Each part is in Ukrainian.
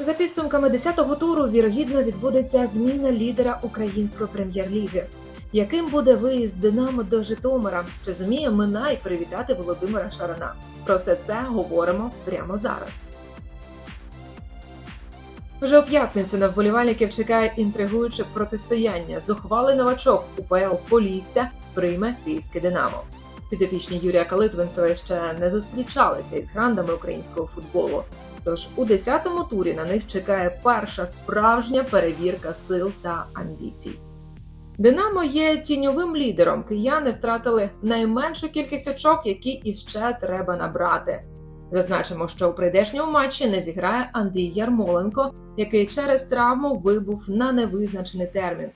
За підсумками 10-го туру, вірогідно відбудеться зміна лідера української прем'єр-ліги. Яким буде виїзд Динамо до Житомира? Чи зуміє Минай привітати Володимира Шарана? Про все це говоримо прямо зараз. Вже у п'ятницю на вболівальників чекає інтригуюче протистояння. Зухвалий новачок УПЛ Полісся прийме київське Динамо. Підопічні Юрія Калитвинцева ще не зустрічалися із грандами українського футболу. Тож у 10-му турі на них чекає перша справжня перевірка сил та амбіцій. Динамо є тіньовим лідером. Кияни втратили найменшу кількість очок, які іще треба набрати. Зазначимо, що у прийдешньому матчі не зіграє Андрій Ярмоленко, який через травму вибув на невизначений термін.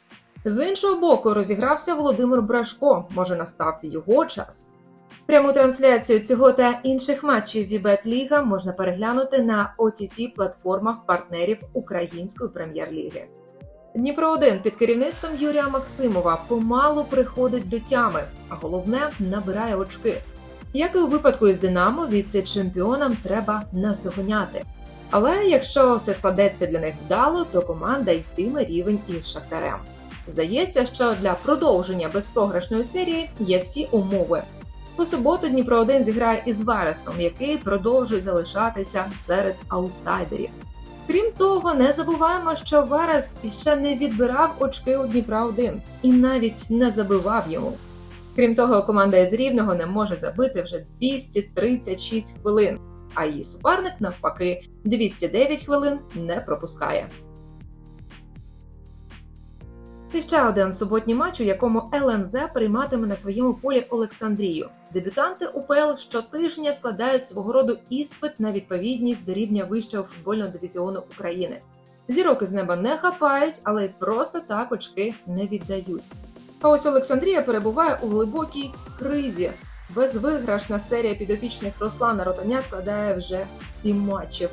З іншого боку, розігрався Володимир Брашко. Може, настав його час. Пряму трансляцію цього та інших матчів Вібет Ліга можна переглянути на ott платформах партнерів Української прем'єр-ліги. Дніпро 1 під керівництвом Юрія Максимова помалу приходить до тями, а головне набирає очки. Як і у випадку із Динамо, віце-чемпіонам треба наздоганяти. Але якщо все складеться для них вдало, то команда йтиме рівень із Шахтарем. Здається, що для продовження безпрограшної серії є всі умови. У суботу Дніпро 1 зіграє із Вересом, який продовжує залишатися серед аутсайдерів. Крім того, не забуваємо, що Верес іще не відбирав очки у Дніпра 1 і навіть не забивав йому. Крім того, команда із Рівного не може забити вже 236 хвилин, а її суперник, навпаки, 209 хвилин не пропускає. І ще один суботній матч, у якому ЛНЗ прийматиме на своєму полі Олександрію. Дебютанти УПЛ щотижня складають свого роду іспит на відповідність до рівня вищого футбольного дивізіону України. Зірок із неба не хапають, але й просто так очки не віддають. А ось Олександрія перебуває у глибокій кризі. Безвиграшна серія підопічних Руслана Ротаня складає вже сім матчів.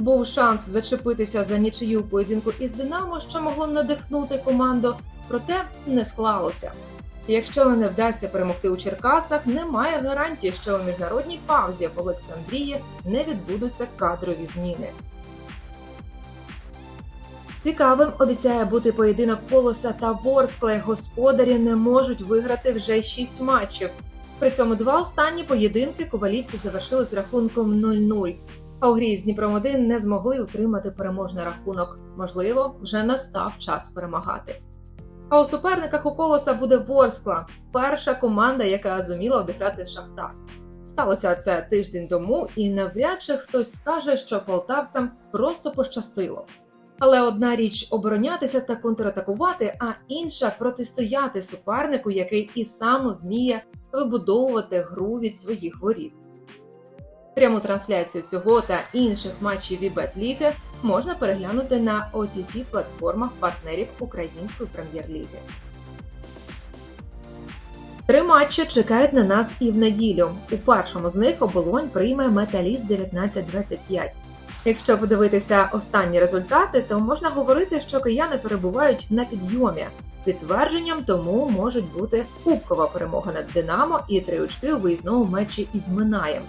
Був шанс зачепитися за нічию поєдинку із Динамо, що могло надихнути команду, проте не склалося. Якщо не вдасться перемогти у Черкасах, немає гарантії, що у міжнародній паузі в Олександрії не відбудуться кадрові зміни. Цікавим обіцяє бути поєдинок Полоса та Ворскле. Господарі не можуть виграти вже шість матчів. При цьому два останні поєдинки ковалівці завершили з рахунком 0-0. А у грі з Дніпром 1 не змогли утримати переможний рахунок. Можливо, вже настав час перемагати. А у суперниках у колоса буде Ворскла, перша команда, яка зуміла обіграти Шахтар. Сталося це тиждень тому, і навряд чи хтось скаже, що полтавцям просто пощастило. Але одна річ оборонятися та контратакувати, а інша протистояти супернику, який і сам вміє вибудовувати гру від своїх воріт. Пряму трансляцію цього та інших матчів Вібет Ліги можна переглянути на ott платформах партнерів Української прем'єр-ліги. Три матчі чекають на нас і в неділю. У першому з них оболонь прийме Металіст 1925. Якщо подивитися останні результати, то можна говорити, що кияни перебувають на підйомі. Підтвердженням тому можуть бути кубкова перемога над Динамо і три очки у виїзному матчі із Минаєм.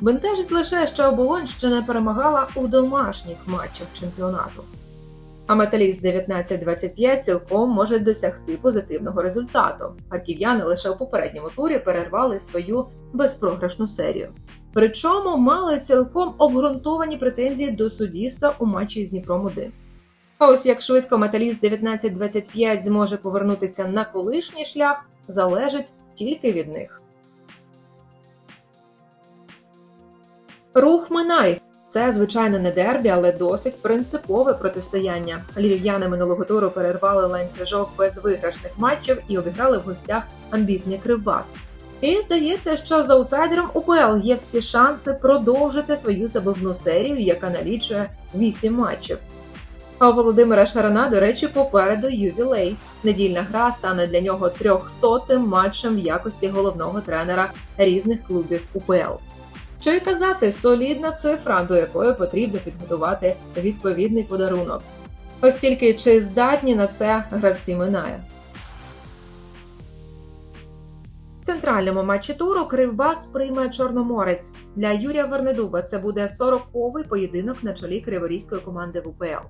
Бентежить лише, що оболонь ще не перемагала у домашніх матчах чемпіонату. А металіст 19-25 цілком може досягти позитивного результату. Харків'яни лише у попередньому турі перервали свою безпрограшну серію. Причому мали цілком обґрунтовані претензії до суддівства у матчі з Дніпром 1. А ось як швидко металіст 19-25 зможе повернутися на колишній шлях, залежить тільки від них. Рух Минай це звичайно не дербі, але досить принципове протистояння. Львів'яни минулого туру перервали ланцюжок без виграшних матчів і обіграли в гостях амбітний кривбас. І здається, що з аутсайдером УПЛ є всі шанси продовжити свою забивну серію, яка налічує 8 матчів. А у Володимира Шарана, до речі, попереду ювілей. Недільна гра стане для нього трьохсотим матчем в якості головного тренера різних клубів УПЛ. Що й казати, солідна цифра, до якої потрібно підготувати відповідний подарунок. Ось тільки чи здатні на це гравці минає. В центральному матчі туру Кривбас прийме Чорноморець. Для Юрія Вернедуба це буде 40-ковий поєдинок на чолі криворізької команди в УПЛ.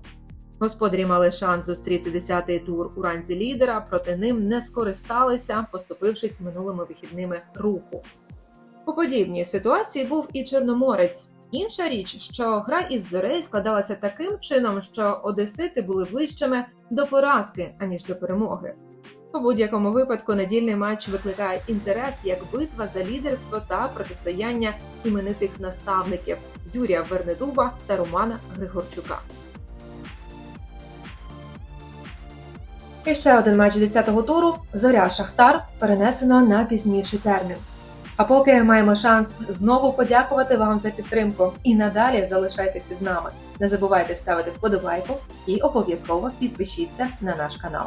Господарі мали шанс зустріти 10-й тур у ранзі лідера, проте ним не скористалися, поступившись минулими вихідними руху. У подібній ситуації був і Чорноморець. Інша річ, що гра із Зорею складалася таким чином, що одесити були ближчими до поразки, аніж до перемоги. У будь-якому випадку недільний матч викликає інтерес як битва за лідерство та протистояння іменитих наставників Юрія Вернедуба та Романа Григорчука. І ще один матч 10-го туру Зоря Шахтар перенесено на пізніший термін. А поки маємо шанс знову подякувати вам за підтримку і надалі залишайтеся з нами. Не забувайте ставити вподобайку і обов'язково підпишіться на наш канал.